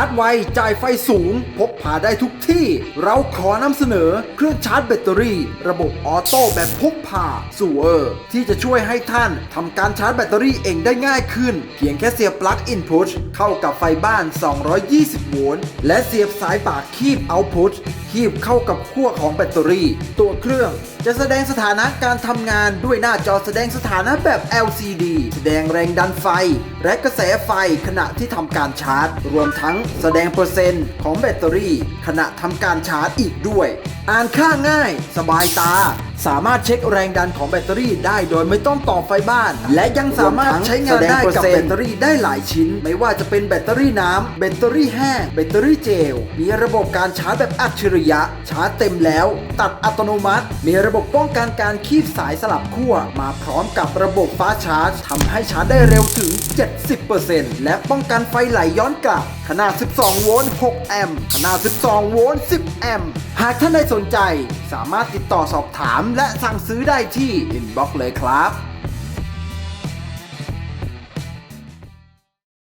าร์จไว จ่ายไฟสูง พกพาได้ทุกที่ เราขอนำเสนอเครื่องชาร์จแบตเตอรี่ ระบบออโต้แบบพกพาสูเออร์ที่จะช่วยให้ท่านทำการชาร์จแบตเตอรี่เองได้ง่ายขึ้น เพียงแค่เสียบปลั๊กอินพุตเข้ากับไฟบ้าน 220 โวลต์และเสียบสายปากคีบเอาพุต คีบเข้ากับขั้วของแบตเตอรี่ ตัวเครื่องจะแสดงสถานะการทำงานด้วยหน้าจอแสดงสถานะแบบ LCD แสดงแรงดันไฟ และกระแสไฟขณะที่ทำการชาร์จ รวมทั้งแสดงเปอร์เซ็นต์ของแบตเตอรี่ ขณะทำการชาร์จอีกด้วย อ่านค่าง่าย สบายตา สามารถเช็คแรงดันของแบตเตอรี่ได้โดยไม่ต้องต่อไฟบ้าน และยังสามารถใช้งานได้กับแบตเตอรี่ได้หลายชิ้น ไม่ว่าจะเป็นแบตเตอรี่น้ำแบตเตอรี่แห้งแบตเตอรี่เจล มีระบบการชาร์จแบบอัจฉริยะ ชาร์จเต็มแล้ว ตัดอัตโนมัติ มีระบบป้องกันการคีบสายสลับขั้ว มาพร้อมกับระบบฟ้าชาร์จทำให้ชาร์จได้เร็วถึง 70%และป้องกันไฟไหลย้อนกลับ ขนาด 12 โวลต์ 6 แอมป์ ขนาด 12 โวลต์ 10 แอมป์ หากท่านใดสนใจ สามารถติดต่อสอบถามและสั่งซื้อได้ที่อินบ็อกซ์เลยครับ